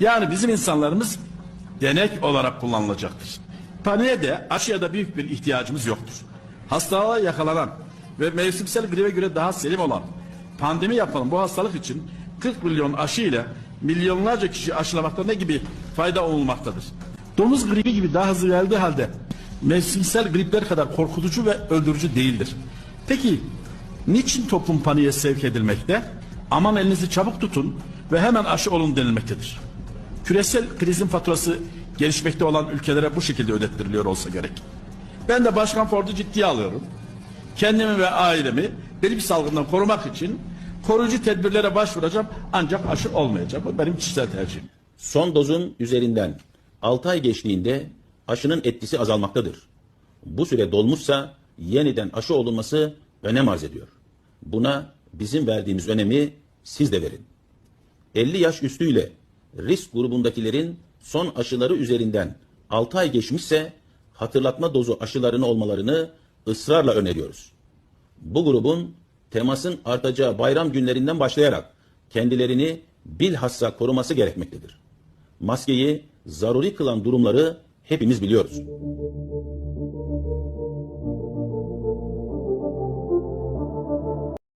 Yani bizim insanlarımız denek olarak kullanılacaktır. Paniğe de aşıya da büyük bir ihtiyacımız yoktur. Hastalığa yakalanan ve mevsimsel gribe göre daha selim olan pandemi yapan bu hastalık için 40 milyon aşı ile milyonlarca kişi aşılamakta ne gibi fayda olmaktadır. Domuz gribi gibi daha hızlı geldiği halde mevsimsel gripler kadar korkutucu ve öldürücü değildir. Peki niçin toplum paniğe sevk edilmekte? Aman elinizi çabuk tutun ve hemen aşı olun denilmektedir. Küresel krizin faturası gelişmekte olan ülkelere bu şekilde ödettiriliyor olsa gerek. Ben de Başkan Ford'u ciddiye alıyorum. Kendimi ve ailemi grip salgından korumak için koruyucu tedbirlere başvuracağım ancak aşı olmayacağım. Bu benim kişisel tercihim. Son dozun üzerinden 6 ay geçtiğinde aşının etkisi azalmaktadır. Bu süre dolmuşsa yeniden aşı olunması önem arz ediyor. Buna bizim verdiğimiz önemi siz de verin. 50 yaş üstüyle risk grubundakilerin son aşıları üzerinden 6 ay geçmişse hatırlatma dozu aşılarını olmalarını ısrarla öneriyoruz. Bu grubun temasın artacağı bayram günlerinden başlayarak kendilerini bilhassa koruması gerekmektedir. Maskeyi zaruri kılan durumları hepimiz biliyoruz.